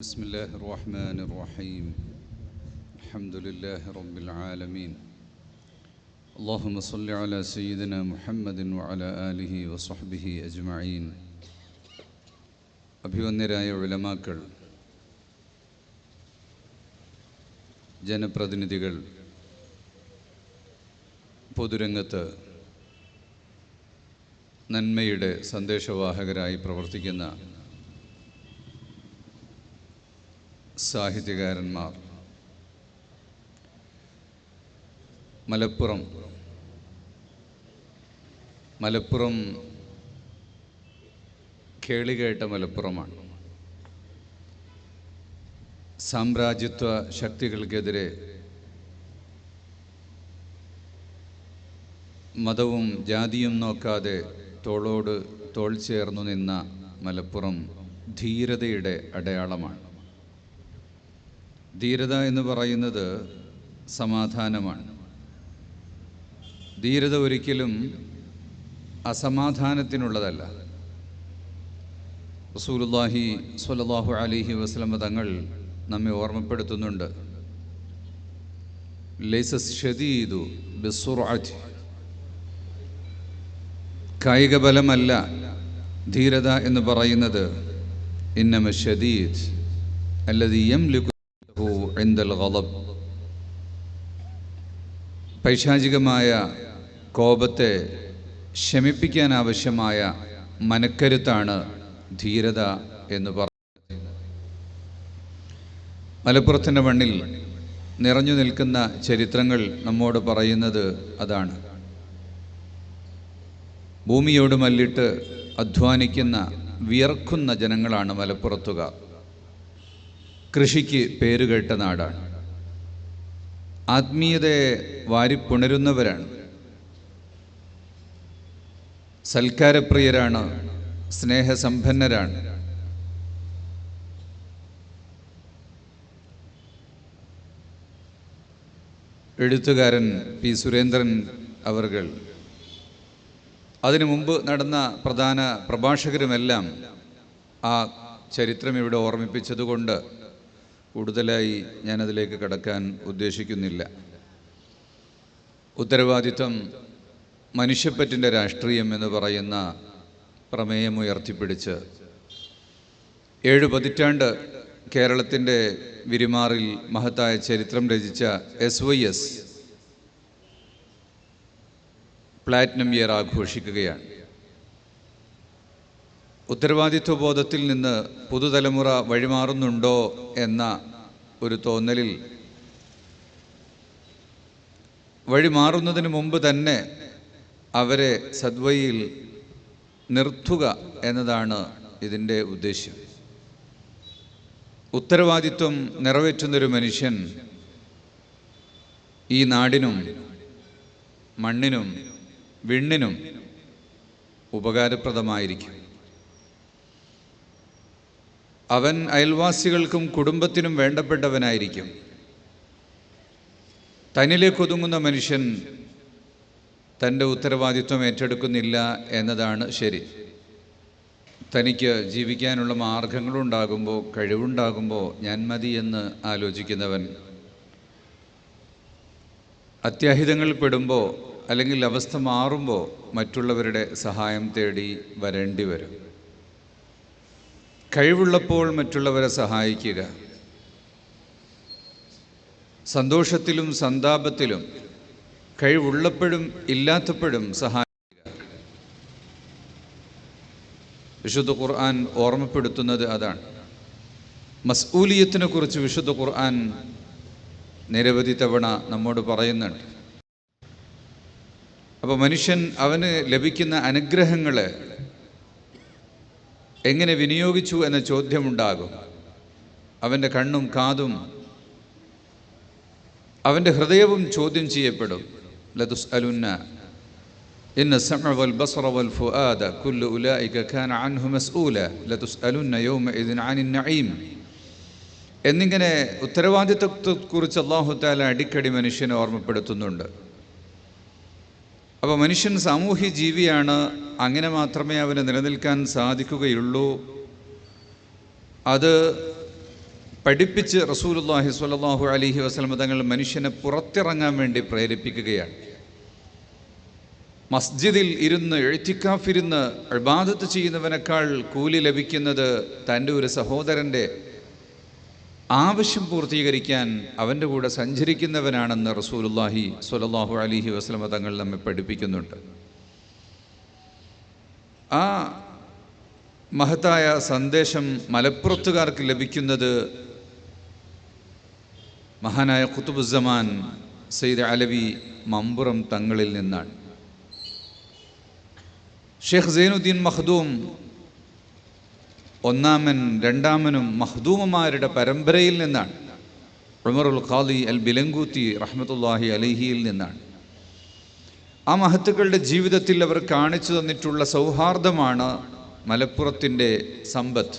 بسم الله الرحمن الرحيم الحمد لله رب العالمين اللهم صل على سيدنا محمد وعلى آله وصحبه أجمعين അഭിവന്യരായ ഉലമാക്കൾ ജനപ്രതിനിധികൾ പൊതുരംഗത്ത് നന്മയുടെ സന്ദേശവാഹകരായി പ്രവർത്തിക്കുന്ന സാഹിത്യകാരന്മാർ. മലപ്പുറം. മലപ്പുറം കേളികേട്ട മലപ്പുറമാണ്. സാമ്രാജ്യത്വ ശക്തികൾക്കെതിരെ മതവും ജാതിയും നോക്കാതെ തോളോട് തോൾ ചേർന്നു നിന്ന മലപ്പുറം ധീരതയുടെ അടയാളമാണ്. ധീരത എന്ന് പറയുന്നത് സമാധാനമാണ്. ധീരത ഒരിക്കലും അസമാധാനത്തിനുള്ളതല്ല. റസൂലുല്ലാഹി സ്വല്ലല്ലാഹു അലൈഹി വസല്ലമ തങ്ങൾ നമ്മെ ഓർമ്മപ്പെടുത്തുന്നുണ്ട്. ലൈസസ് ബിസ്സുർഅത്തി. കായിക ബലമല്ല ധീരത എന്ന് പറയുന്നത് ഇന്നമ ഷദീദ് അല്ലതി യംലികു ഇന്ദൽ ഗളബ് പൈശാചികമായ കോപത്തെ ശമിപ്പിക്കാൻ ആവശ്യമായ മനക്കരുത്താണ് ധീരത എന്ന് പറയുന്നത് മലപ്പുറത്തിന്റെ മണ്ണിൽ നിറഞ്ഞു നിൽക്കുന്ന ചരിത്രങ്ങൾ നമ്മോട് പറയുന്നത് അതാണ്. ഭൂമിയോട് മല്ലിട്ട് അധ്വാനിക്കുന്ന വിയർക്കുന്ന ജനങ്ങളാണ് മലപ്പുറത്തുകാർ. കൃഷിക്ക് പേരുകേട്ട നാടാണ്. ആത്മീയതയെ വാരിപ്പുണരുന്നവരാണ് സൽക്കാരപ്രിയരാണ് സ്നേഹസമ്പന്നരാണ്. എഴുത്തുകാരൻ പി. സുരേന്ദ്രൻ അവർകൾ. അതിനു മുമ്പ് നടന്ന പ്രധാന പ്രഭാഷകരുമെല്ലാം ആ ചരിത്രം ഇവിടെ ഓർമ്മിപ്പിച്ചതുകൊണ്ട് കൂടുതലായി ഞാനതിലേക്ക് കടക്കാൻ ഉദ്ദേശിക്കുന്നില്ല. ഉത്തരവാദിത്വം മനുഷ്യപ്പറ്റിന്റെ രാഷ്ട്രീയം എന്ന് പറയുന്ന പ്രമേയം ഉയർത്തിപ്പിടിച്ച് ഏഴ് പതിറ്റാണ്ട് കേരളത്തിന്റെ വിരിമാറിൽ മഹത്തായ ചരിത്രം രചിച്ച S Y S platinum year ആഘോഷിക്കുകയാണ്. ഉത്തരവാദിത്വ ബോധത്തിൽ നിന്ന് പുതുതലമുറ വഴിമാറുന്നുണ്ടോ എന്ന ഒരു തോന്നലിൽ വഴിമാറുന്നതിന് മുമ്പ് തന്നെ അവരെ സദ്വയിൽ നിർത്തുക എന്നതാണ് ഇതിന്റെ ഉദ്ദേശ്യം. ഉത്തരവാദിത്വം നിറവേറ്റുന്നൊരു മനുഷ്യൻ ഈ നാടിനും മണ്ണിനും വിണ്ണിനും ഉപകാരപ്രദമായിരിക്കും. അവൻ അയൽവാസികൾക്കും കുടുംബത്തിനും വേണ്ടപ്പെട്ടവനായിരിക്കും. തന്നിലേക്ക് ഒതുങ്ങുന്ന മനുഷ്യൻ തന്റെ ഉത്തരവാദിത്വം ഏറ്റെടുക്കുന്നില്ല എന്നതാണ് ശരി. തനിക്ക് ജീവിക്കാനുള്ള മാർഗങ്ങളുണ്ടാകുമ്പോൾ കഴിവുണ്ടാകുമ്പോൾ ഞാൻ മതി എന്ന് ആലോചിക്കുന്നവൻ അത്യാഹിതങ്ങൾ പെടുമ്പോൾ അല്ലെങ്കിൽ അവസ്ഥ മാറുമ്പോൾ മറ്റുള്ളവരുടെ സഹായം തേടി വരേണ്ടി വരും. കഴിവുള്ളപ്പോൾ മറ്റുള്ളവരെ സഹായിക്കുക. സന്തോഷത്തിലും സന്താപത്തിലും കഴിവുള്ളപ്പോഴും ഇല്ലാത്തപ്പോഴും സഹായിക്കുക. വിശുദ്ധ ഖുർആൻ ഓർമ്മപ്പെടുത്തുന്നത് അതാണ്. മസ്ഊലിയത്തിനെ കുറിച്ച് വിശുദ്ധ ഖുർആൻ നിരവധി തവണ നമ്മോട് പറയുന്നുണ്ട്. അപ്പോൾ മനുഷ്യൻ അവന് ലഭിക്കുന്ന അനുഗ്രഹങ്ങളെ എങ്ങനെ വിനിയോഗിച്ചു എന്ന ചോദ്യമുണ്ടാകും. അവന്റെ കണ്ണും കാതും അവന്റെ ഹൃദയവും ചോദ്യം ചെയ്യപ്പെടും. ലതുസ് അലുന്ന എന്നിങ്ങനെ ഉത്തരവാദിത്വത്തെക്കുറിച്ച് അള്ളാഹു താല അടിക്കടി മനുഷ്യനെ ഓർമ്മപ്പെടുത്തുന്നുണ്ട്. അപ്പോൾ മനുഷ്യൻ സാമൂഹ്യ ജീവിയാണ് അങ്ങനെ മാത്രമേ അവന് നിലനിൽക്കാൻ സാധിക്കുകയുള്ളൂ. അത് പഠിപ്പിച്ച് റസൂലുല്ലാഹി സ്വല്ലല്ലാഹു അലൈഹി വസല്ലം തങ്ങൾ മനുഷ്യനെ പുറത്തിറങ്ങാൻ വേണ്ടി പ്രേരിപ്പിക്കുകയാണ്. മസ്ജിദിൽ ഇരുന്ന് എഴുത്തിക്കാഫിരുന്ന് അൾബാദത്ത് ചെയ്യുന്നവനേക്കാൾ കൂലി ലഭിക്കുന്നത് തന്റെ ഒരു സഹോദരന്റെ ആവശ്യം പൂർത്തീകരിക്കാൻ അവന്റെ കൂടെ സഞ്ചരിക്കുന്നവനാണെന്ന് റസൂലുല്ലാഹി സ്വല്ലല്ലാഹു അലൈഹി വസല്ലം തങ്ങൾ നമ്മെ പഠിപ്പിക്കുന്നുണ്ട്. ആ മഹത്തായ സന്ദേശം മലപ്പുറത്തുകാർക്ക് ലഭിക്കുന്നത് മഹാനായ ഖുതുബുസ്സമാൻ സെയ്ദ് അലവി മമ്പുറം തങ്ങളിൽ നിന്നാണ്. ഷെയ്ഖ് സൈനുദ്ദീൻ മഖ്ദൂം ഒന്നാമൻ രണ്ടാമനും മഹദൂമമാരുടെ പരമ്പരയിൽ നിന്നാണ്. ഉമറുൽ ഖാദി അൽ ബിലങ്കൂത്തി റഹ്മത്തുല്ലാഹി അലഹിയിൽ നിന്നാണ്. ആ മഹത്തുക്കളുടെ ജീവിതത്തിൽ അവർ കാണിച്ചു തന്നിട്ടുള്ള സൗഹാർദ്ദമാണ് മലപ്പുറത്തിന്റെ സമ്പത്ത്.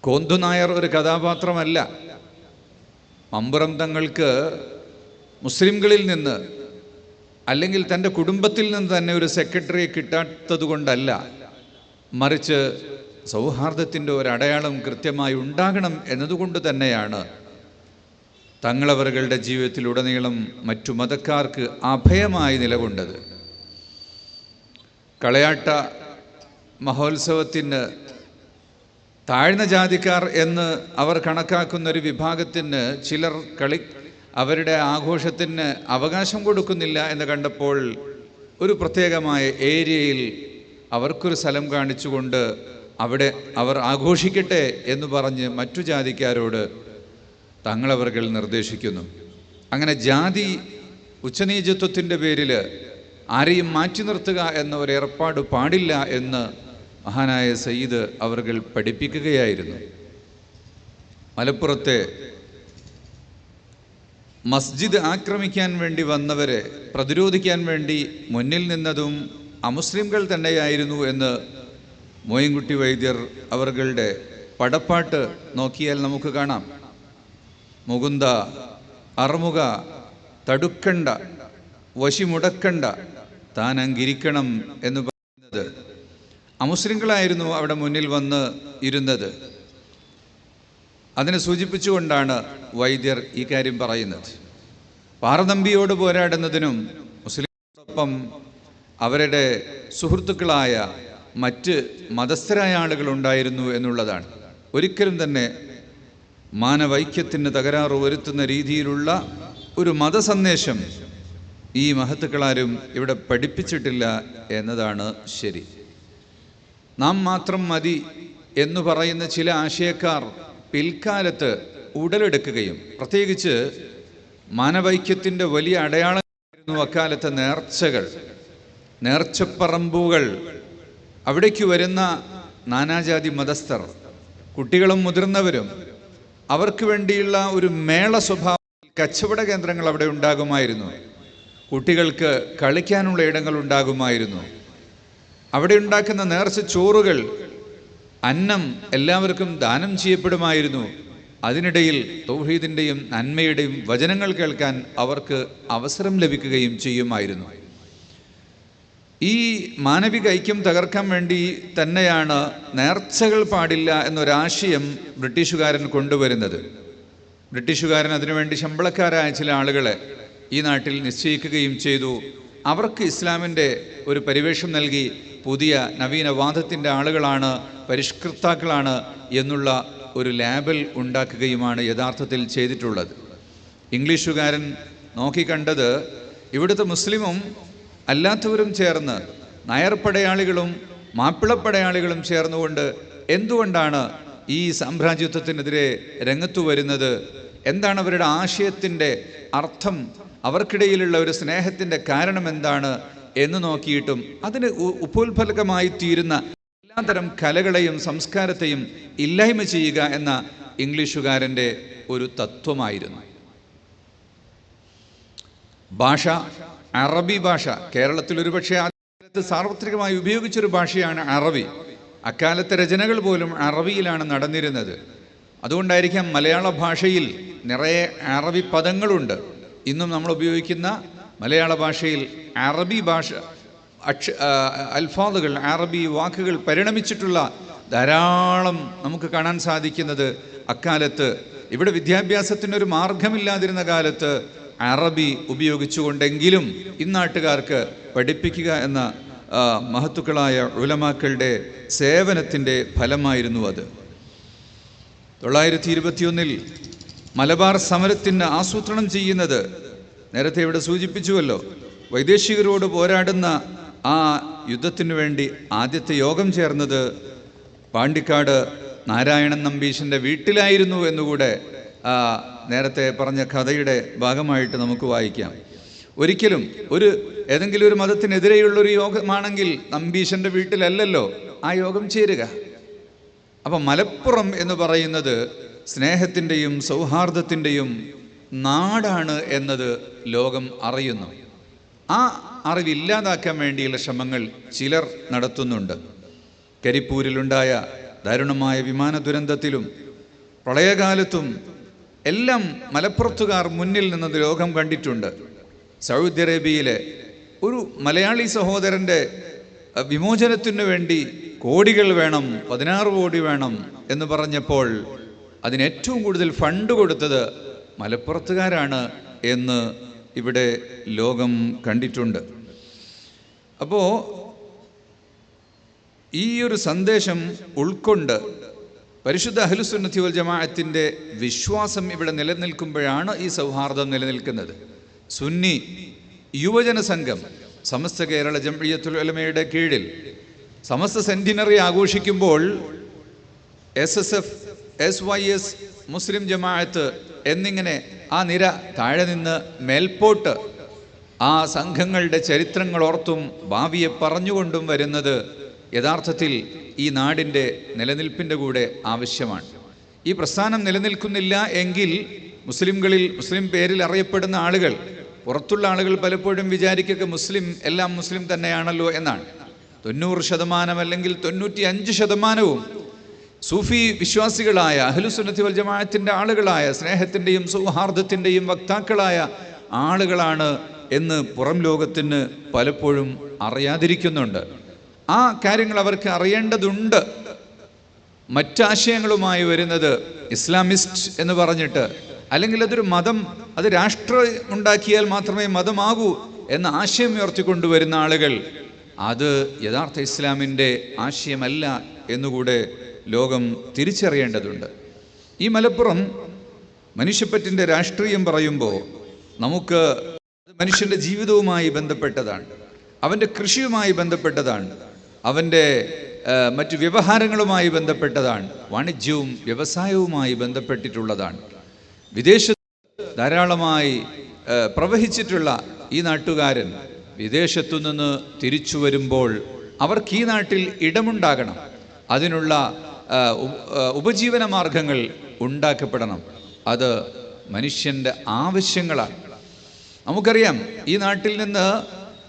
കോന്തു നായർ ഒരു കഥാപാത്രമല്ല. മമ്പുറം തങ്ങൾക്ക് മുസ്ലിംകളിൽ നിന്ന് അല്ലെങ്കിൽ തന്റെ കുടുംബത്തിൽ നിന്ന് തന്നെ ഒരു സെക്രട്ടറിയെ കിട്ടാത്തത് കൊണ്ടല്ല മറിച്ച് സൗഹാർദ്ദത്തിന്റെ ഒരു അടയാളം കൃത്യമായി ഉണ്ടാകണം എന്നതുകൊണ്ട് തന്നെയാണ് തങ്ങളവറുകളുടെ ജീവിതത്തിലുടനീളം മറ്റു മതക്കാർക്ക് അഭയമായി നിലകൊണ്ടത്. കളയാട്ട മഹോത്സവത്തിന് താഴ്ന്ന ജാതിക്കാർ എന്ന് അവർ കണക്കാക്കുന്ന ഒരു വിഭാഗത്തിന് ചിലർ കളി അവരുടെ ആഘോഷത്തിന് അവകാശം കൊടുക്കുന്നില്ല എന്ന് കണ്ടപ്പോൾ ഒരു പ്രത്യേകമായ ഏരിയയിൽ അവർക്കൊരു സ്ഥലം കാണിച്ചുകൊണ്ട് അവിടെ അവർ ആഘോഷിക്കട്ടെ എന്ന് പറഞ്ഞ് മറ്റു ജാതിക്കാരോട് തങ്ങളവർകൾ നിർദ്ദേശിക്കുന്നു. അങ്ങനെ ജാതി ഉച്ചനീചത്വത്തിന്റെ പേരിൽ ആരെയും മാറ്റി നിർത്തുക എന്ന ഒരു ഏർപ്പാട് പാടില്ല എന്ന് മഹാനായ സയ്യിദ് അവർകൾ പഠിപ്പിക്കുകയായിരുന്നു. മലപ്പുറത്തെ മസ്ജിദ് ആക്രമിക്കാൻ വേണ്ടി വന്നവരെ പ്രതിരോധിക്കാൻ വേണ്ടി മുന്നിൽ നിന്നതും അമുസ്ലിംകൾ തന്നെയായിരുന്നു എന്ന് മോയിൻകുട്ടി വൈദ്യർ അവരുടെ പടപ്പാട്ട് നോക്കിയാൽ നമുക്ക് കാണാം. മുകുന്ദ അറുമുക തടുക്കണ്ട വശിമുടക്കണ്ട താൻ അങ്കിരിക്കണം എന്ന് പറയുന്നത് അമുസ്ലിങ്ങളായിരുന്നു അവിടെ മുന്നിൽ വന്ന് ഇരുന്നത്. അതിനെ സൂചിപ്പിച്ചുകൊണ്ടാണ് വൈദ്യർ ഈ കാര്യം പറയുന്നത്. പാറനമ്പിയോട് പോരാടുന്നതിനും മുസ്ലിങ്ങളോടൊപ്പം അവരുടെ സുഹൃത്തുക്കളായ മറ്റ് മതസ്ഥരായ ആളുകൾ ഉണ്ടായിരുന്നു എന്നുള്ളതാണ്. ഒരിക്കലും തന്നെ മാനവൈക്യത്തിന് തകരാറ് വരുത്തുന്ന രീതിയിലുള്ള ഒരു മതസന്ദേശം ഈ മഹത്തുക്കളാരും ഇവിടെ പഠിപ്പിച്ചിട്ടില്ല എന്നതാണ് ശരി. നാം മാത്രം മതി എന്ന് പറയുന്ന ചില ആശയക്കാർ പിൽക്കാലത്ത് ഉടലെടുക്കുകയും പ്രത്യേകിച്ച് മാനവൈക്യത്തിന്റെ വലിയ അടയാളമായിരുന്നു അക്കാലത്തെ നേർച്ചകൾ. നേർച്ചപ്പറമ്പുകൾ. അവിടേക്ക് വരുന്ന നാനാജാതി മതസ്ഥർ കുട്ടികളും മുതിർന്നവരും അവർക്ക് വേണ്ടിയുള്ള ഒരു മേള സ്വഭാവം കച്ചവട കേന്ദ്രങ്ങൾ അവിടെ ഉണ്ടാകുമായിരുന്നു. കുട്ടികൾക്ക് കളിക്കാനുള്ള ഇടങ്ങൾ ഉണ്ടാകുമായിരുന്നു. അവിടെ ഉണ്ടാക്കുന്ന നേർച്ച ചോറുകൾ അന്നം എല്ലാവർക്കും ദാനം ചെയ്യപ്പെടുമായിരുന്നു. അതിനിടയിൽ തൗഹീദിന്റെയും നന്മയുടെയും വചനങ്ങൾ കേൾക്കാൻ അവർക്ക് അവസരം ലഭിക്കുകയും ചെയ്യുമായിരുന്നു. ഈ മാനവിക ഐക്യം തകർക്കാൻ വേണ്ടി തന്നെയാണ് നേർച്ചകൾ പാടില്ല എന്നൊരാശയം ബ്രിട്ടീഷുകാരൻ കൊണ്ടുവരുന്നത്. ബ്രിട്ടീഷുകാരൻ അതിനുവേണ്ടി ശമ്പളക്കാരായ ചില ആളുകളെ ഈ നാട്ടിൽ നിശ്ചയിക്കുകയും ചെയ്തു. അവർക്ക് ഇസ്ലാമിന്റെ ഒരു പരിവേഷം നൽകി പുതിയ നവീനവാദത്തിന്റെ ആളുകളാണ് പരിഷ്കർത്താക്കളാണ് എന്നുള്ള ഒരു ലാബൽ ഉണ്ടാക്കുകയുമാണ് യഥാർത്ഥത്തിൽ ചെയ്തിട്ടുള്ളത്. ഇംഗ്ലീഷുകാരൻ നോക്കിക്കണ്ടത് ഇവിടുത്തെ മുസ്ലിമും അല്ലാത്തവരും ചേർന്ന് നായർ പടയാളികളും മാപ്പിളപ്പടയാളികളും ചേർന്നുകൊണ്ട് എന്തുകൊണ്ടാണ് ഈ സാമ്രാജ്യത്വത്തിനെതിരെ രംഗത്തു വരുന്നത്? എന്താണ് അവരുടെ ആശയത്തിന്റെ അർത്ഥം? അവർക്കിടയിലുള്ള ഒരു സ്നേഹത്തിന്റെ കാരണം എന്താണ് എന്ന് നോക്കിയിട്ടും അതിന് ഉപോത്ഫലകമായി തീരുന്ന എല്ലാത്തരം കലകളെയും സംസ്കാരത്തെയും ഇല്ലായ്മ ചെയ്യുക എന്ന ഇംഗ്ലീഷുകാരന്റെ ഒരു തത്വമായിരുന്നു. ഭാഷ അറബി ഭാഷ. കേരളത്തിൽ ഒരുപക്ഷെ ആദ്യകാലത്ത് സാർവത്രികമായി ഉപയോഗിച്ചൊരു ഭാഷയാണ് അറബി. അക്കാലത്തെ രചനകൾ പോലും അറബിയിലാണ് നടന്നിരുന്നത്. അതുകൊണ്ടായിരിക്കാം മലയാള ഭാഷയിൽ നിറയെ അറബി പദങ്ങളുണ്ട്. ഇന്നും നമ്മൾ ഉപയോഗിക്കുന്ന മലയാള ഭാഷയിൽ അറബി ഭാഷ അക്ഷ അൽഫാദുകൾ അറബി വാക്കുകൾ പരിണമിച്ചിട്ടുള്ള ധാരാളം നമുക്ക് കാണാൻ സാധിക്കുന്നത് അക്കാലത്ത്. ഇവിടെ വിദ്യാഭ്യാസത്തിനൊരു മാർഗമില്ലാതിരുന്ന കാലത്ത് അറബി ഉപയോഗിച്ചുകൊണ്ടെങ്കിലും ഇന്നാട്ടുകാർക്ക് പഠിപ്പിക്കുക എന്ന മഹത്തുക്കളായ ഉലമാക്കളുടെ സേവനത്തിന്റെ ഫലമായിരുന്നു അത്. തൊള്ളായിരത്തി ഇരുപത്തിയൊന്നിൽ മലബാർ സമരത്തിന് ആസൂത്രണം ചെയ്യുന്നത് നേരത്തെ ഇവിടെ സൂചിപ്പിച്ചുവല്ലോ. വൈദേശികരോട് പോരാടുന്ന ആ യുദ്ധത്തിനു വേണ്ടി ആദ്യത്തെ യോഗം ചേർന്നത് പാണ്ടിക്കാട് നാരായണൻ നമ്പീശന്റെ വീട്ടിലായിരുന്നു എന്നുകൂടെ നേരത്തെ പറഞ്ഞ കഥയുടെ ഭാഗമായിട്ട് നമുക്ക് വായിക്കാം. ഒരിക്കലും ഒരു ഏതെങ്കിലും ഒരു മതത്തിനെതിരെയുള്ള ഒരു യോഗമാണെങ്കിൽ നമ്പീശന്റെ വീട്ടിലല്ലല്ലോ ആ യോഗം ചേരുക. അപ്പം മലപ്പുറം എന്ന് പറയുന്നത് സ്നേഹത്തിന്റെയും സൗഹാർദ്ദത്തിന്റെയും നാടാണ് എന്നത് ലോകം അറിയുന്നു. ആ അറിവില്ലാതാക്കാൻ വേണ്ടിയുള്ള ശ്രമങ്ങൾ ചിലർ നടത്തുന്നുണ്ട്. കരിപ്പൂരിലുണ്ടായ ദാരുണമായ വിമാന ദുരന്തത്തിലും പ്രളയകാലത്തും എല്ലാം മലപ്പുറത്തുകാർ മുന്നിൽ നിന്ന് ലോകം കണ്ടിട്ടുണ്ട്. സൗദി അറേബ്യയിലെ ഒരു മലയാളി സഹോദരന്റെ വിമോചനത്തിനു വേണ്ടി കോടികൾ വേണം പതിനാറ് കോടി വേണം എന്ന് പറഞ്ഞപ്പോൾ അതിന് ഏറ്റവും കൂടുതൽ ഫണ്ട് കൊടുത്തത് മലപ്പുറത്തുകാരാണ് എന്ന് ഇവിടെ ലോകം കണ്ടിട്ടുണ്ട്. അപ്പോൾ ഈ ഒരു സന്ദേശം ഉൾക്കൊണ്ട് പരിശുദ്ധ അഹ്ലുസുന്നത്തി വൽ ജമാഅത്തിന്റെ വിശ്വാസം ഇവിടെ നിലനിൽക്കുമ്പോഴാണ് ഈ സൗഹാർദ്ദം നിലനിൽക്കുന്നത്. സുന്നി യുവജന സംഘം സമസ്ത കേരള ജംഇയ്യത്തുൽ ഉലമയുടെ കീഴിൽ സമസ്ത സെന്റിനറി ആഘോഷിക്കുമ്പോൾ S S F S Y S Muslim Jamaath എന്നിങ്ങനെ ആ നിര താഴെ നിന്ന് മേൽപോട്ട് ആ സംഘങ്ങളുടെ ചരിത്രങ്ങൾ ഓർത്തും ഭാവിയെ പറഞ്ഞുകൊണ്ടും വരുന്നത് യഥാർത്ഥത്തിൽ ഈ നാടിന്റെ നിലനിൽപ്പിന്റെ കൂടെ ആവശ്യമാണ്. ഈ പ്രസ്ഥാനം നിലനിൽക്കുന്നില്ല എങ്കിൽ മുസ്ലിംകളിൽ മുസ്ലിം പേരിൽ അറിയപ്പെടുന്ന ആളുകൾ പുറത്തുള്ള ആളുകൾ പലപ്പോഴും വിചാരിക്കുക മുസ്ലിം എല്ലാം മുസ്ലിം തന്നെയാണല്ലോ എന്നാണ്. തൊണ്ണൂറ് ശതമാനം അല്ലെങ്കിൽ തൊണ്ണൂറ്റി അഞ്ച് ശതമാനവും സൂഫി വിശ്വാസികളായ അഹ്ലുസുന്നത്തി വൽ ജമാഅത്തിന്റെ ആളുകളായ സ്നേഹത്തിന്റെയും സൗഹാർദ്ദത്തിന്റെയും വക്താക്കളായ ആളുകളാണ് എന്ന് പുറം ലോകത്തിന് പലപ്പോഴും അറിയാതിരിക്കുന്നുണ്ട്. ആ കാര്യങ്ങൾ അവർക്ക് അറിയേണ്ടതുണ്ട്. മറ്റാശയങ്ങളുമായി വരുന്നത് ഇസ്ലാമിസ്റ്റ് എന്ന് പറഞ്ഞിട്ട് അല്ലെങ്കിൽ അതൊരു മതം അത് രാഷ്ട്രം ഉണ്ടാക്കിയാൽ മാത്രമേ മതമാകൂ എന്ന ആശയം ഉയർത്തിക്കൊണ്ടുവരുന്ന ആളുകൾ അത് യഥാർത്ഥ ഇസ്ലാമിന്റെ ആശയമല്ല എന്നുകൂടെ ലോകം തിരിച്ചറിയേണ്ടതുണ്ട്. ഈ മലപ്പുറം മനുഷ്യപ്പറ്റിന്റെ രാഷ്ട്രീയം പറയുമ്പോൾ നമുക്ക് മനുഷ്യന്റെ ജീവിതവുമായി ബന്ധപ്പെട്ടതാണ് അവന്റെ കൃഷിയുമായി ബന്ധപ്പെട്ടതാണ് അവന്റെ മറ്റു വ്യവഹാരങ്ങളുമായി ബന്ധപ്പെട്ടതാണ്. വാണിജ്യവും വ്യവസായവുമായി ബന്ധപ്പെട്ടിട്ടുള്ളതാണ്. വിദേശത്ത് ധാരാളമായി പ്രവഹിച്ചിട്ടുള്ള ഈ നാട്ടുകാരൻ വിദേശത്തു നിന്ന് തിരിച്ചു വരുമ്പോൾ അവർക്ക് ഈ നാട്ടിൽ ഇടമുണ്ടാകണം. അതിനുള്ള ഉപജീവന മാർഗങ്ങൾ ഉണ്ടാക്കപ്പെടണം. അത് മനുഷ്യന്റെ ആവശ്യങ്ങളാണ്. നമുക്കറിയാം ഈ നാട്ടിൽ നിന്ന്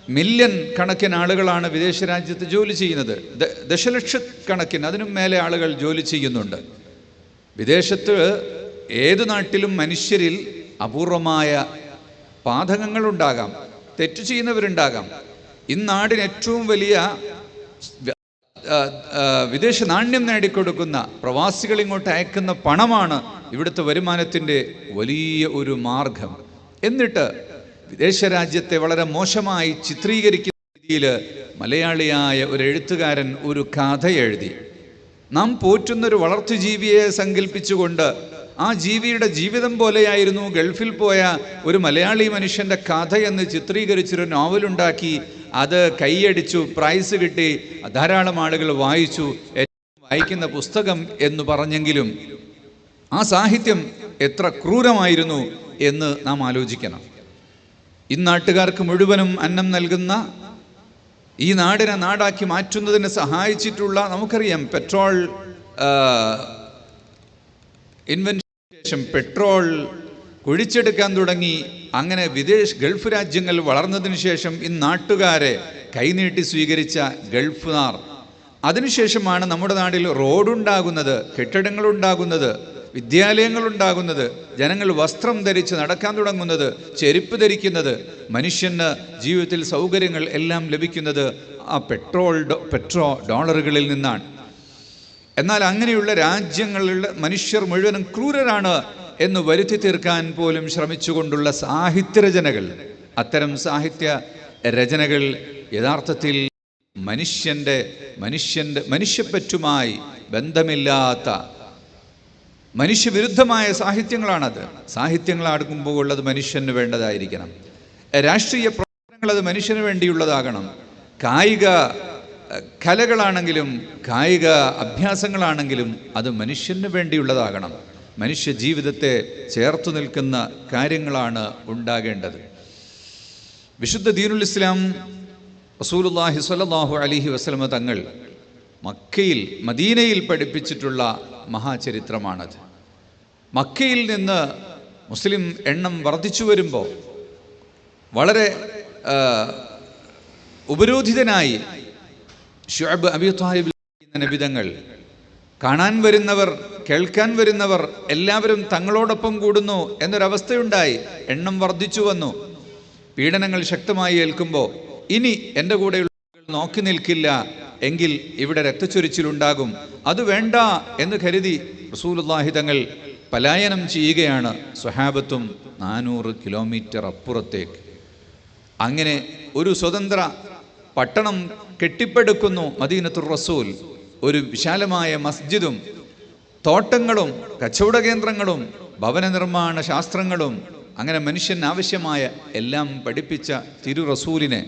മില്യൺ കണക്കിന് ആളുകളാണ് വിദേശ രാജ്യത്ത് ജോലി ചെയ്യുന്നത്. ദശലക്ഷക്കണക്കിന് അതിനും മേലെ ആളുകൾ ജോലി ചെയ്യുന്നുണ്ട്. വിദേശത്ത് ഏത് നാട്ടിലും മനുഷ്യരിൽ അപൂർവമായ പാതകങ്ങളുണ്ടാകാം തെറ്റു ചെയ്യുന്നവരുണ്ടാകാം. ഇന്നാടിന് ഏറ്റവും വലിയ വിദേശ നാണ്യം നേടിക്കൊടുക്കുന്ന പ്രവാസികൾ ഇങ്ങോട്ട് അയക്കുന്ന പണമാണ് ഇവിടുത്തെ വരുമാനത്തിന്റെ വലിയ ഒരു മാർഗം. എന്നിട്ട് വിദേശ രാജ്യത്തെ വളരെ മോശമായി ചിത്രീകരിക്കുന്ന രീതിയിൽ മലയാളിയായ ഒരു എഴുത്തുകാരൻ ഒരു കഥ എഴുതി. നാം പോറ്റുന്നൊരു വളർത്തുജീവിയെ സങ്കല്പിച്ചുകൊണ്ട് ആ ജീവിയുടെ ജീവിതം പോലെയായിരുന്നു ഗൾഫിൽ പോയ ഒരു മലയാളി മനുഷ്യന്റെ കഥ എന്ന് ചിത്രീകരിച്ചൊരു നോവലുണ്ടാക്കി അത് കൈയടിച്ചു പ്രൈസ് കിട്ടി ധാരാളം ആളുകൾ വായിച്ചു ഏറ്റവും വായിക്കുന്ന പുസ്തകം എന്ന് പറഞ്ഞെങ്കിലും ആ സാഹിത്യം എത്ര ക്രൂരമായിരുന്നു എന്ന് നാം ആലോചിക്കണം. ഇന്നാട്ടുകാർക്ക് മുഴുവനും അന്നം നൽകുന്ന ഈ നാടിനെ നാടാക്കി മാറ്റുന്നതിന് സഹായിച്ചിട്ടുള്ള നമുക്കറിയാം പെട്രോൾ ഇൻവെൻഷൻ പെട്രോൾ കുഴിച്ചെടുക്കാൻ തുടങ്ങി. അങ്ങനെ വിദേശ ഗൾഫ് രാജ്യങ്ങൾ വളർന്നതിന് ശേഷം ഈ നാട്ടുകാരെ കൈനീട്ടി സ്വീകരിച്ച ഗൾഫുകാർ. അതിനുശേഷമാണ് നമ്മുടെ നാട്ടിൽ റോഡുണ്ടാകുന്നത് കെട്ടിടങ്ങളുണ്ടാകുന്നത്. വിദ്യാലയങ്ങളുണ്ടാകുന്നത് ജനങ്ങൾ വസ്ത്രം ധരിച്ച് നടക്കാൻ തുടങ്ങുന്നത് ചെരുപ്പ് ധരിക്കുന്നത് മനുഷ്യന് ജീവിതത്തിൽ സൗകര്യങ്ങൾ എല്ലാം ലഭിക്കുന്നത് ആ പെട്രോൾ പെട്രോ ഡോളറുകളിൽ നിന്നാണ്. എന്നാൽ അങ്ങനെയുള്ള രാജ്യങ്ങളിലുള്ള മനുഷ്യർ മുഴുവനും ക്രൂരരാണ് എന്ന് വരുത്തി തീർക്കാൻ പോലും ശ്രമിച്ചുകൊണ്ടുള്ള സാഹിത്യ രചനകൾ അത്തരം സാഹിത്യ രചനകൾ യഥാർത്ഥത്തിൽ മനുഷ്യന്റെ മനുഷ്യന്റെ മനുഷ്യപ്പറ്റുമായി ബന്ധമില്ലാത്ത മനുഷ്യവിരുദ്ധമായ സാഹിത്യങ്ങളാണത്. സാഹിത്യങ്ങളാടുമ്പോൾ ഉള്ളത് മനുഷ്യന് വേണ്ടതായിരിക്കണം. രാഷ്ട്രീയ പ്രവർത്തനങ്ങൾ അത് മനുഷ്യന് വേണ്ടിയുള്ളതാകണം. കായിക കലകളാണെങ്കിലും കായിക അഭ്യാസങ്ങളാണെങ്കിലും അത് മനുഷ്യന് വേണ്ടിയുള്ളതാകണം. മനുഷ്യ ജീവിതത്തെ ചേർത്തു നിൽക്കുന്ന കാര്യങ്ങളാണ് ഉണ്ടാകേണ്ടത്. വിശുദ്ധ ദീനുൽ ഇസ്ലാം റസൂലുള്ളാഹി സ്വല്ലല്ലാഹു അലൈഹി വസല്ലമ തങ്ങൾ മക്കയിൽ മദീനയിൽ പഠിപ്പിച്ചിട്ടുള്ള മഹാചരിത്രമാണത്. മക്കയിൽ നിന്ന് മുസ്ലിം എണ്ണം വർദ്ധിച്ചു വരുമ്പോൾ വളരെ ഉപരോധിതനായി ഷുഅബ് അബി എന്ന നബിതങ്ങൾ കാണാൻ വരുന്നവർ കേൾക്കാൻ വരുന്നവർ എല്ലാവരും തങ്ങളോടൊപ്പം കൂടുന്നു എന്നൊരവസ്ഥയുണ്ടായി എണ്ണം വർദ്ധിച്ചു വന്നു. പീഡനങ്ങൾ ശക്തമായി ഏൽക്കുമ്പോൾ ഇനി എന്റെ കൂടെയുള്ള നോക്കി നിൽക്കില്ല എങ്കിൽ ഇവിടെ രക്തച്ചൊരിച്ചിലുണ്ടാകും. അത് വേണ്ട എന്ന് കരുതി റസൂലുള്ളാഹി തങ്ങൾ പലായനം ചെയ്യുകയാണ് സ്വഹാബത്തും നാനൂറ് കിലോമീറ്റർ അപ്പുറത്തേക്ക്. അങ്ങനെ ഒരു സ്വതന്ത്ര പട്ടണം കെട്ടിപ്പടുക്കുന്നു മദീനത്തുർ റസൂൽ. ഒരു വിശാലമായ മസ്ജിദും തോട്ടങ്ങളും കച്ചവട കേന്ദ്രങ്ങളും ഭവന നിർമ്മാണ ശാസ്ത്രങ്ങളും അങ്ങനെ മനുഷ്യൻ ആവശ്യമായ എല്ലാം പഠിപ്പിച്ച തിരു റസൂലിനെ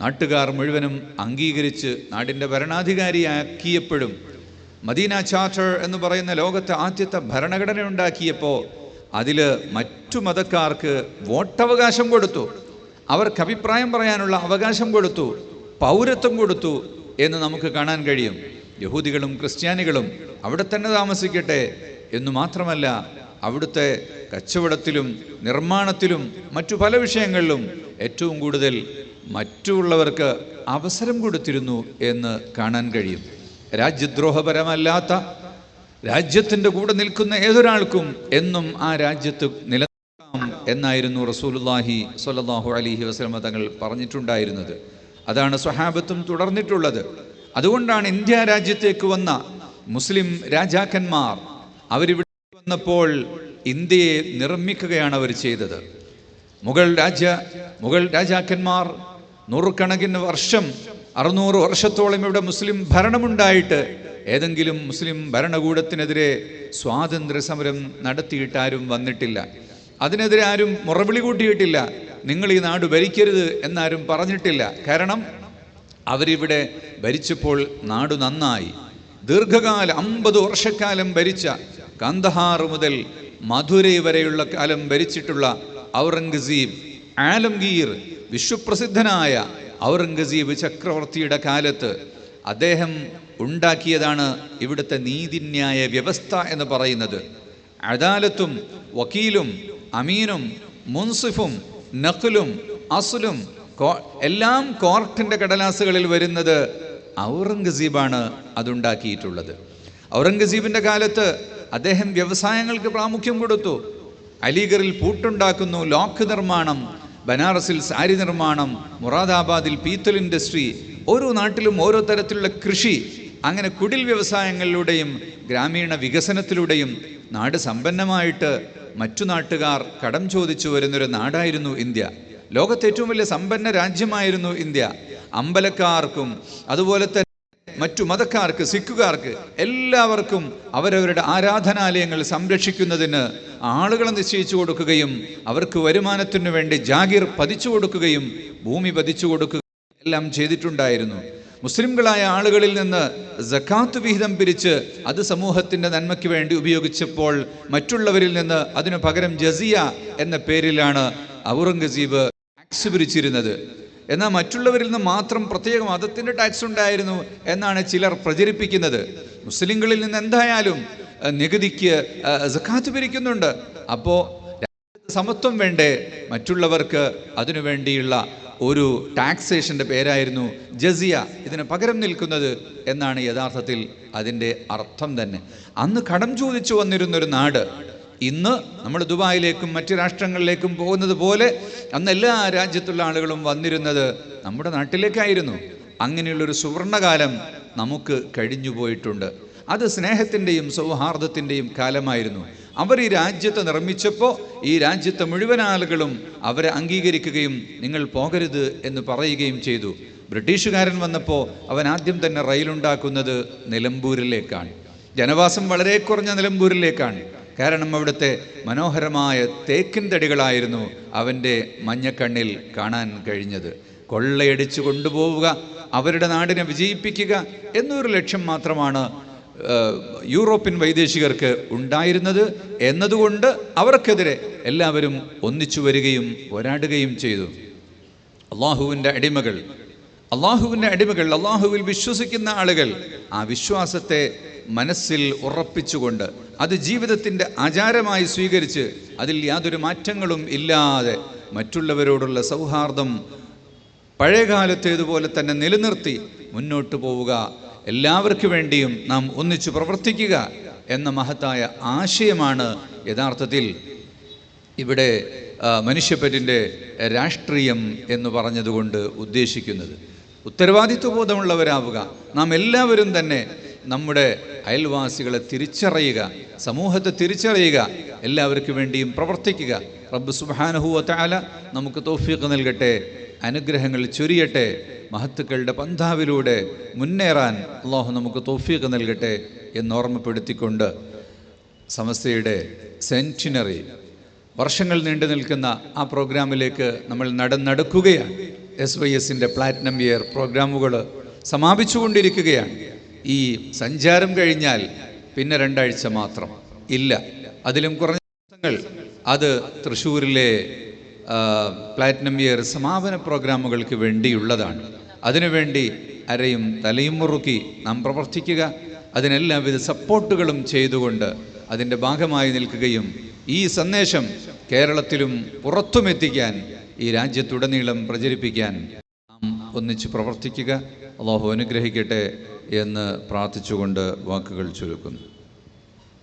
നാട്ടുകാർ മുഴുവനും അംഗീകരിച്ച് നാടിന്റെ ഭരണാധികാരിയാക്കിയപ്പോഴും മദീന ചാർട്ടർ എന്ന് പറയുന്ന ലോകത്തെ ആദ്യത്തെ ഭരണഘടന ഉണ്ടാക്കിയപ്പോൾ അതിൽ മറ്റു മതക്കാർക്ക് വോട്ടവകാശം കൊടുത്തു. അവർക്ക് അഭിപ്രായം പറയാനുള്ള അവകാശം കൊടുത്തു. പൗരത്വം കൊടുത്തു എന്ന് നമുക്ക് കാണാൻ കഴിയും. യഹൂദികളും ക്രിസ്ത്യാനികളും അവിടെ തന്നെ താമസിക്കട്ടെ എന്ന് മാത്രമല്ല അവിടുത്തെ കച്ചവടത്തിലും നിർമ്മാണത്തിലും മറ്റു പല വിഷയങ്ങളിലും ഏറ്റവും കൂടുതൽ മറ്റുള്ളവർക്ക് അവസരം കൊടുത്തിരുന്നു എന്ന് കാണാൻ കഴിയും. രാജ്യദ്രോഹപരമല്ലാത്ത രാജ്യത്തിന്റെ കൂടെ നിൽക്കുന്ന ഏതൊരാൾക്കും എന്നും ആ രാജ്യത്ത് നിലനിൽക്കാം എന്നായിരുന്നു റസൂലുള്ളാഹി സ്വല്ലല്ലാഹു അലിഹി വസ്ലമ തങ്ങൾ പറഞ്ഞിട്ടുണ്ടായിരുന്നത്. അതാണ് സ്വഹാബത്തും തുടർന്നിട്ടുള്ളത്. അതുകൊണ്ടാണ് ഇന്ത്യ രാജ്യത്തേക്ക് വന്ന മുസ്ലിം രാജാക്കന്മാർ അവരിവിടെ വന്നപ്പോൾ ഇന്ത്യയെ നിർമ്മിക്കുകയാണ് അവർ ചെയ്തത്. മുഗൾ രാജ്യ മുഗൾ രാജാക്കന്മാർ നൂറുകണക്കിന് വർഷം അറുന്നൂറ് വർഷത്തോളം ഇവിടെ മുസ്ലിം ഭരണമുണ്ടായിട്ട് ഏതെങ്കിലും മുസ്ലിം ഭരണകൂടത്തിനെതിരെ സ്വാതന്ത്ര്യ സമരം നടത്തിയിട്ട് ആരും വന്നിട്ടില്ല. അതിനെതിരെ ആരും മുറവിളി കൂട്ടിയിട്ടില്ല. നിങ്ങൾ ഈ നാട് ഭരിക്കരുത് എന്നാരും പറഞ്ഞിട്ടില്ല. കാരണം അവരിവിടെ ഭരിച്ചപ്പോൾ നാട് നന്നായി. ദീർഘകാലം അമ്പത് വർഷക്കാലം ഭരിച്ച കന്ദഹാർ മുതൽ മധുരൈ വരെയുള്ള കാലം ഭരിച്ചിട്ടുള്ള ഔറംഗസീബ് ആലംഗീർ വിശ്വപ്രസിദ്ധനായ ഔറംഗസീബ് ചക്രവർത്തിയുടെ കാലത്ത് അദ്ദേഹം ഉണ്ടാക്കിയതാണ് ഇവിടുത്തെ നീതിന്യായ വ്യവസ്ഥ എന്ന് പറയുന്നത്. അദാലത്തും വക്കീലും അമീനും മുൻസിഫും നഖലും അസുലും എല്ലാം കോർട്ടിന്റെ കടലാസുകളിൽ വരുന്നത് ഔറംഗസീബാണ് അതുണ്ടാക്കിയിട്ടുള്ളത്. ഔറംഗസീബിന്റെ കാലത്ത് അദ്ദേഹം വ്യവസായങ്ങൾക്ക് പ്രാമുഖ്യം കൊടുത്തു. അലിഗറിൽ പൂട്ടുണ്ടാക്കുന്നു ലോക്ക് നിർമ്മാണം ബനാറസിൽ സാരി നിർമ്മാണം മുറാദാബാദിൽ പീത്തൽ ഇൻഡസ്ട്രി ഓരോ നാട്ടിലും ഓരോ തരത്തിലുള്ള കൃഷി അങ്ങനെ കുടിൽ വ്യവസായങ്ങളിലൂടെയും ഗ്രാമീണ വികസനത്തിലൂടെയും നാട് സമ്പന്നമായിട്ട് മറ്റു നാട്ടുകാർ കടം ചോദിച്ചു വരുന്നൊരു നാടായിരുന്നു ഇന്ത്യ. ലോകത്തെ ഏറ്റവും വലിയ സമ്പന്ന രാജ്യമായിരുന്നു ഇന്ത്യ. അമ്പലക്കാർക്കും അതുപോലെ തന്നെ മറ്റു മതക്കാർക്ക് സിഖുകാർക്ക് എല്ലാവർക്കും അവരവരുടെ ആരാധനാലയങ്ങൾ സംരക്ഷിക്കുന്നതിന് ആളുകളെ നിശ്ചയിച്ചു കൊടുക്കുകയും അവർക്ക് വരുമാനത്തിനു വേണ്ടി ജാഗിർ പതിച്ചു കൊടുക്കുകയും ഭൂമി പതിച്ചു കൊടുക്കുക എല്ലാം ചെയ്തിട്ടുണ്ടായിരുന്നു. മുസ്ലിംകളായ ആളുകളിൽ നിന്ന് ജക്കാത്ത് വിഹിതം പിരിച്ച് അത് സമൂഹത്തിന്റെ നന്മയ്ക്ക് വേണ്ടി ഉപയോഗിച്ചപ്പോൾ മറ്റുള്ളവരിൽ നിന്ന് അതിനു പകരം ജസിയ എന്ന പേരിലാണ് ഔറംഗസീബ് ടാക്സ് പിരിച്ചിരുന്നത്. എന്നാൽ മറ്റുള്ളവരിൽ നിന്ന് മാത്രം പ്രത്യേക മതത്തിന്റെ ടാക്സ് ഉണ്ടായിരുന്നു എന്നാണ് ചിലർ പ്രചരിപ്പിക്കുന്നത്. മുസ്ലിങ്ങളിൽ നിന്ന് എന്തായാലും നികുതിക്ക് സഖാത്ത് പിരിക്കുന്നുണ്ട്. അപ്പോൾ സമത്വം വേണ്ടേ? മറ്റുള്ളവർക്ക് അതിനു വേണ്ടിയുള്ള ഒരു ടാക്സേഷന്റെ പേരായിരുന്നു ജസിയ ഇതിന് പകരം നിൽക്കുന്നത് എന്നാണ് യഥാർത്ഥത്തിൽ അതിന്റെ അർത്ഥം തന്നെ. അന്ന് കടം ചോദിച്ചു വന്നിരുന്നൊരു നാട് ഇന്ന് നമ്മൾ ദുബായിലേക്കും മറ്റു രാഷ്ട്രങ്ങളിലേക്കും പോകുന്നത് പോലെ അന്ന് എല്ലാ രാജ്യത്തുള്ള ആളുകളും വന്നിരുന്നത് നമ്മുടെ നാട്ടിലേക്കായിരുന്നു. അങ്ങനെയുള്ളൊരു സുവർണകാലം നമുക്ക് കഴിഞ്ഞു പോയിട്ടുണ്ട്. അത് സ്നേഹത്തിന്റെയും സൗഹാർദ്ദത്തിന്റെയും കാലമായിരുന്നു. അവർ ഈ രാജ്യത്തെ നിർമ്മിച്ചപ്പോൾ ഈ രാജ്യത്തെ മുഴുവൻ ആളുകളും അവരെ അംഗീകരിക്കുകയും നിങ്ങൾ പോകരുത് എന്ന് പറയുകയും ചെയ്തു. ബ്രിട്ടീഷുകാരൻ വന്നപ്പോൾ അവൻ ആദ്യം തന്നെ റെയിലുണ്ടാക്കുന്നത് നിലമ്പൂരിലേക്കാണ്. ജനവാസം വളരെ കുറഞ്ഞ നിലമ്പൂരിലേക്കാണ്. കാരണം അവിടുത്തെ മനോഹരമായ തേക്കിൻ തടികളായിരുന്നു അവന്റെ മഞ്ഞക്കണ്ണിൽ കാണാൻ കഴിഞ്ഞത്. കൊള്ളയടിച്ചു കൊണ്ടുപോവുക അവരുടെ നാടിനെ വിജയിപ്പിക്കുക എന്നൊരു ലക്ഷ്യം മാത്രമാണ് യൂറോപ്യൻ വൈദേശികർക്ക് ഉണ്ടായിരുന്നത് എന്നതുകൊണ്ട് അവർക്കെതിരെ എല്ലാവരും ഒന്നിച്ചു വരികയും പോരാടുകയും ചെയ്തു. അള്ളാഹുവിന്റെ അടിമകൾ അള്ളാഹുവിന്റെ അടിമകൾ അള്ളാഹുവിൽ വിശ്വസിക്കുന്ന ആളുകൾ ആ വിശ്വാസത്തെ മനസ്സിൽ ഉറപ്പിച്ചുകൊണ്ട് അത് ജീവിതത്തിന്റെ ആചാരമായി സ്വീകരിച്ച് അതിൽ യാതൊരു മാറ്റങ്ങളും ഇല്ലാതെ മറ്റുള്ളവരോടുള്ള സൗഹാർദ്ദം പഴയകാലത്തേതുപോലെ തന്നെ നിലനിർത്തി മുന്നോട്ട് പോവുക. എല്ലാവർക്കു വേണ്ടിയും നാം ഒന്നിച്ചു പ്രവർത്തിക്കുക എന്ന മഹത്തായ ആശയമാണ് യഥാർത്ഥത്തിൽ ഇവിടെ മനുഷ്യപ്പറ്റിന്റെ രാഷ്ട്രീയം എന്ന് പറഞ്ഞതുകൊണ്ട് ഉദ്ദേശിക്കുന്നത്. ഉത്തരവാദിത്വബോധമുള്ളവരാവുക. നാം എല്ലാവരും തന്നെ നമ്മുടെ അയൽവാസികളെ തിരിച്ചറിയുക സമൂഹത്തെ തിരിച്ചറിയുക എല്ലാവർക്കും വേണ്ടിയും പ്രവർത്തിക്കുക. റബ്ബ് സുബാനഹുവ നമുക്ക് തോഫീക്ക് നൽകട്ടെ അനുഗ്രഹങ്ങൾ ചൊരിയട്ടെ മഹത്തുക്കളുടെ പന്ഥാവിലൂടെ മുന്നേറാൻ അള്ളാഹു നമുക്ക് തോഫീക്ക് നൽകട്ടെ എന്ന് ഓർമ്മപ്പെടുത്തിക്കൊണ്ട് സമസ്തയുടെ സെന്റിനറി വർഷങ്ങൾ നീണ്ടു നിൽക്കുന്ന ആ പ്രോഗ്രാമിലേക്ക് നമ്മൾ നടന്നടക്കുകയാണ്. എസ് വൈ എസിന്റെ പ്ലാറ്റിനം ഇയർ പ്രോഗ്രാമുകൾ സമാപിച്ചുകൊണ്ടിരിക്കുകയാണ്. ഈ സഞ്ചാരം കഴിഞ്ഞാൽ പിന്നെ രണ്ടാഴ്ച മാത്രം. ഇല്ല. അതിലും കുറഞ്ഞ ദിവസങ്ങൾ. അത് തൃശ്ശൂരിലെ പ്ലാറ്റിനം ഇയർ സമാപന പ്രോഗ്രാമുകൾക്ക് വേണ്ടിയുള്ളതാണ്. അതിനുവേണ്ടി അരയും തലയും മുറുക്കി നാം പ്രവർത്തിക്കുക. അതിനെല്ലാവിധ സപ്പോർട്ടുകളും ചെയ്തുകൊണ്ട് അതിന്റെ ഭാഗമായി നിൽക്കുകയും ഈ സന്ദേശം കേരളത്തിലും പുറത്തുമെത്തിക്കാൻ ഈ രാജ്യത്തുടനീളം പ്രചരിപ്പിക്കാൻ നാം ഒന്നിച്ച് പ്രവർത്തിക്കുക. അള്ളാഹു അനുഗ്രഹിക്കട്ടെ. എന്ന് പ്രാർത്ഥിച്ചുകൊണ്ട് വാക്കുകൾ ചുരുക്കുന്നു